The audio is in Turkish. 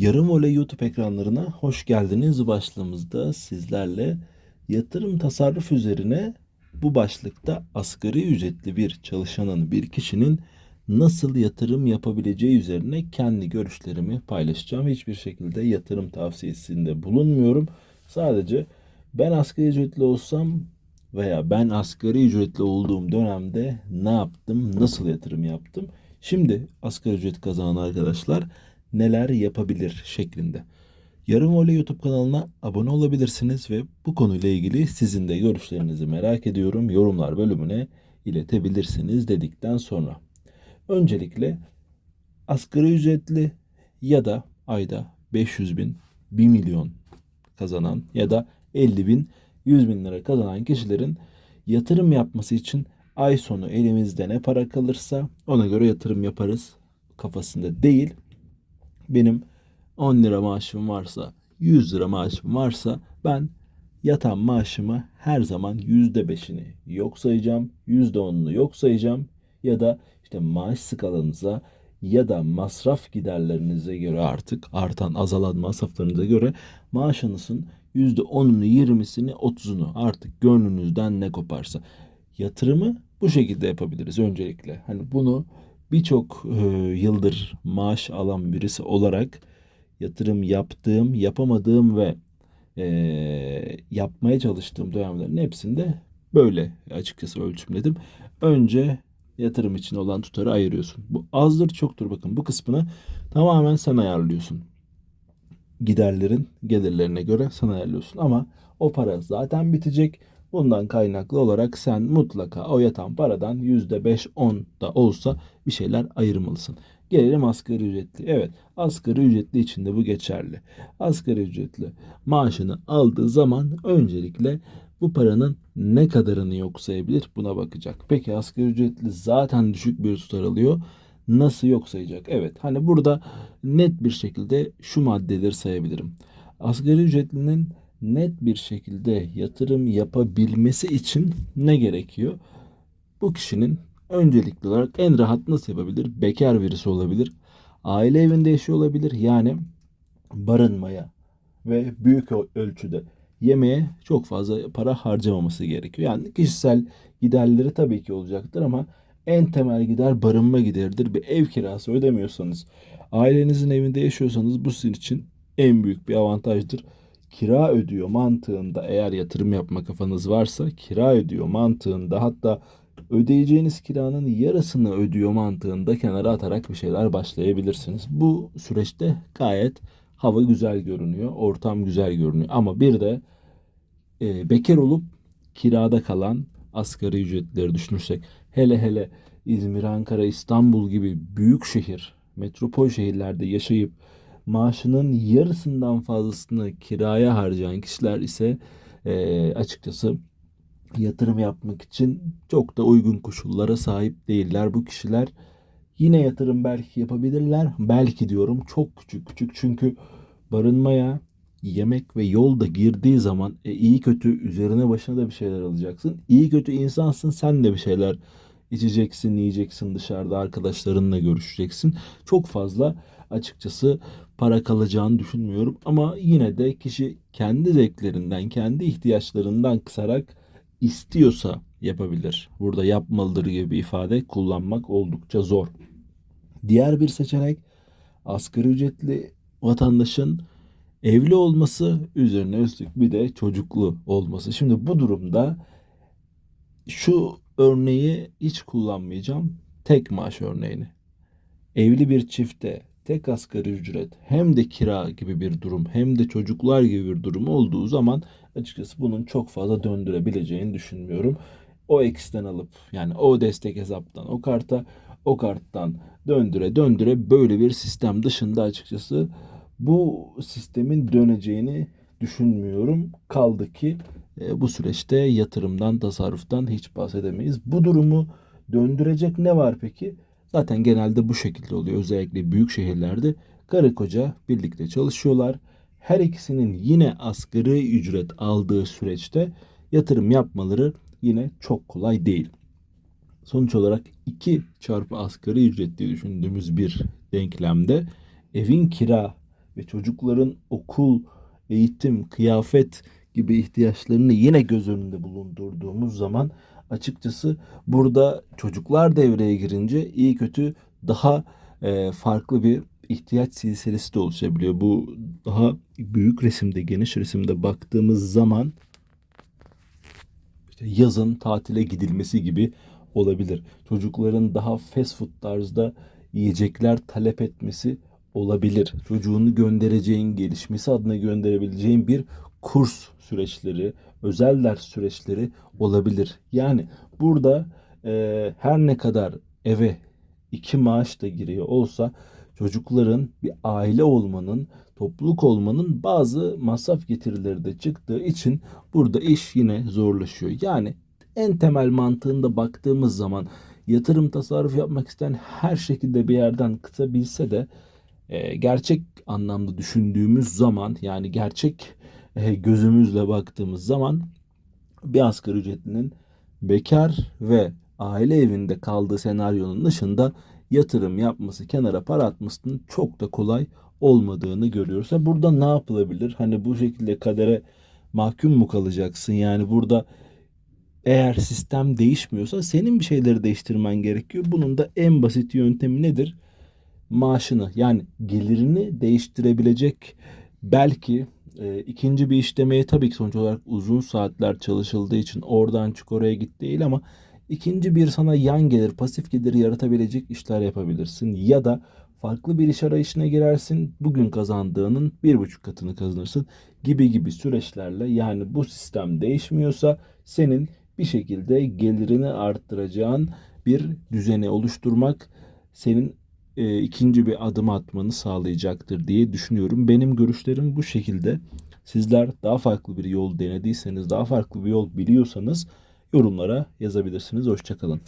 Yarım Voley YouTube ekranlarına hoş geldiniz. Başlığımızda sizlerle yatırım tasarruf üzerine bu başlıkta asgari ücretli bir çalışanın, bir kişinin nasıl yatırım yapabileceği üzerine kendi görüşlerimi paylaşacağım. Hiçbir şekilde yatırım tavsiyesinde bulunmuyorum. Sadece ben asgari ücretli olsam veya ben asgari ücretli olduğum dönemde ne yaptım, nasıl yatırım yaptım? Şimdi asgari ücret kazanan arkadaşlar neler yapabilir şeklinde. Yarım Voley YouTube kanalına abone olabilirsiniz ve bu konuyla ilgili sizin de görüşlerinizi merak ediyorum. Yorumlar bölümüne iletebilirsiniz dedikten sonra. Öncelikle asgari ücretli ya da ayda 500 bin, 1 milyon kazanan ya da 50 bin, 100 bin lira kazanan kişilerin yatırım yapması için ay sonu elimizde ne para kalırsa ona göre yatırım yaparız kafasında değil. Benim 10 lira maaşım varsa, 100 lira maaşım varsa ben yatan maaşımı her zaman %5'ini yok sayacağım, %10'unu yok sayacağım ya da işte maaş skalanıza ya da masraf giderlerinize göre artık artan azalan masraflarınıza göre maaşınızın %10'unu 20'sini 30'unu artık gönlünüzden ne koparsa yatırımı bu şekilde yapabiliriz öncelikle. Hani bunu birçok e, yıldır maaş alan birisi olarak yatırım yaptığım, yapamadığım ve e, yapmaya çalıştığım dönemlerin hepsinde böyle açıkçası ölçümledim. Önce yatırım için olan tutarı ayırıyorsun. Bu azdır çoktur bakın bu kısmını tamamen sen ayarlıyorsun. Giderlerin gelirlerine göre sen ayarlıyorsun ama o para zaten bitecek. Bundan kaynaklı olarak sen mutlaka o yatan paradan %5-10 da olsa bir şeyler ayırmalısın. Gelelim asgari ücretli. Evet asgari ücretli için de bu geçerli. Asgari ücretli maaşını aldığı zaman öncelikle bu paranın ne kadarını yok sayabilir buna bakacak. Peki asgari ücretli zaten düşük bir tutar alıyor. Nasıl yok sayacak? Evet hani burada net bir şekilde şu maddeleri sayabilirim. Asgari ücretlinin net bir şekilde yatırım yapabilmesi için ne gerekiyor? Bu kişinin öncelikli olarak en rahat nasıl yapabilir? Bekar birisi olabilir. Aile evinde yaşıyor olabilir. Yani barınmaya ve büyük ölçüde yemeğe çok fazla para harcamaması gerekiyor. Yani kişisel giderleri tabii ki olacaktır ama en temel gider barınma gideridir. Bir ev kirası ödemiyorsanız, ailenizin evinde yaşıyorsanız bu sizin için en büyük bir avantajdır kira ödüyor mantığında eğer yatırım yapma kafanız varsa kira ödüyor mantığında hatta ödeyeceğiniz kiranın yarısını ödüyor mantığında kenara atarak bir şeyler başlayabilirsiniz. Bu süreçte gayet hava güzel görünüyor, ortam güzel görünüyor. Ama bir de e, bekar olup kirada kalan asgari ücretleri düşünürsek hele hele İzmir, Ankara, İstanbul gibi büyük şehir, metropol şehirlerde yaşayıp maaşının yarısından fazlasını kiraya harcayan kişiler ise e, açıkçası yatırım yapmak için çok da uygun koşullara sahip değiller. Bu kişiler yine yatırım belki yapabilirler. Belki diyorum çok küçük küçük çünkü barınmaya yemek ve yolda girdiği zaman e, iyi kötü üzerine başına da bir şeyler alacaksın. İyi kötü insansın sen de bir şeyler içeceksin, yiyeceksin dışarıda arkadaşlarınla görüşeceksin. Çok fazla açıkçası para kalacağını düşünmüyorum. Ama yine de kişi kendi zevklerinden, kendi ihtiyaçlarından kısarak istiyorsa yapabilir. Burada yapmalıdır gibi bir ifade kullanmak oldukça zor. Diğer bir seçenek asgari ücretli vatandaşın evli olması üzerine üstlük bir de çocuklu olması. Şimdi bu durumda şu örneği hiç kullanmayacağım. Tek maaş örneğini. Evli bir çifte tek asgari ücret hem de kira gibi bir durum hem de çocuklar gibi bir durum olduğu zaman açıkçası bunun çok fazla döndürebileceğini düşünmüyorum. O X'ten alıp yani o destek hesaptan o karta o karttan döndüre döndüre böyle bir sistem dışında açıkçası bu sistemin döneceğini düşünmüyorum. Kaldı ki e, bu süreçte yatırımdan, tasarruftan hiç bahsedemeyiz. Bu durumu döndürecek ne var peki? Zaten genelde bu şekilde oluyor. Özellikle büyük şehirlerde karı koca birlikte çalışıyorlar. Her ikisinin yine asgari ücret aldığı süreçte yatırım yapmaları yine çok kolay değil. Sonuç olarak 2 çarpı asgari ücret diye düşündüğümüz bir denklemde evin kira ve çocukların okul, eğitim, kıyafet gibi ihtiyaçlarını yine göz önünde bulundurduğumuz zaman açıkçası burada çocuklar devreye girince iyi kötü daha e, farklı bir ihtiyaç silsilesi de oluşabiliyor. Bu daha büyük resimde, geniş resimde baktığımız zaman işte yazın tatile gidilmesi gibi olabilir. Çocukların daha fast food tarzda yiyecekler talep etmesi olabilir. Çocuğunu göndereceğin, gelişmesi adına gönderebileceğin bir kurs süreçleri, özel ders süreçleri olabilir. Yani burada e, her ne kadar eve iki maaş da giriyor olsa çocukların bir aile olmanın, topluluk olmanın bazı masraf getirileri de çıktığı için burada iş yine zorlaşıyor. Yani en temel mantığında baktığımız zaman yatırım tasarruf yapmak isteyen her şekilde bir yerden kısabilse de e, gerçek anlamda düşündüğümüz zaman yani gerçek gözümüzle baktığımız zaman bir asgari ücretlinin bekar ve aile evinde kaldığı senaryonun dışında yatırım yapması, kenara para atmasının çok da kolay olmadığını görüyoruz. Ha burada ne yapılabilir? Hani bu şekilde kadere mahkum mu kalacaksın? Yani burada eğer sistem değişmiyorsa senin bir şeyleri değiştirmen gerekiyor. Bunun da en basit yöntemi nedir? Maaşını yani gelirini değiştirebilecek belki e, ikinci bir işlemeye tabii ki sonuç olarak uzun saatler çalışıldığı için oradan çık oraya git değil ama ikinci bir sana yan gelir, pasif gelir yaratabilecek işler yapabilirsin. Ya da farklı bir iş arayışına girersin. Bugün kazandığının bir buçuk katını kazanırsın gibi gibi süreçlerle yani bu sistem değişmiyorsa senin bir şekilde gelirini arttıracağın bir düzeni oluşturmak senin e, ikinci bir adım atmanı sağlayacaktır diye düşünüyorum. Benim görüşlerim bu şekilde. Sizler daha farklı bir yol denediyseniz, daha farklı bir yol biliyorsanız yorumlara yazabilirsiniz. Hoşçakalın.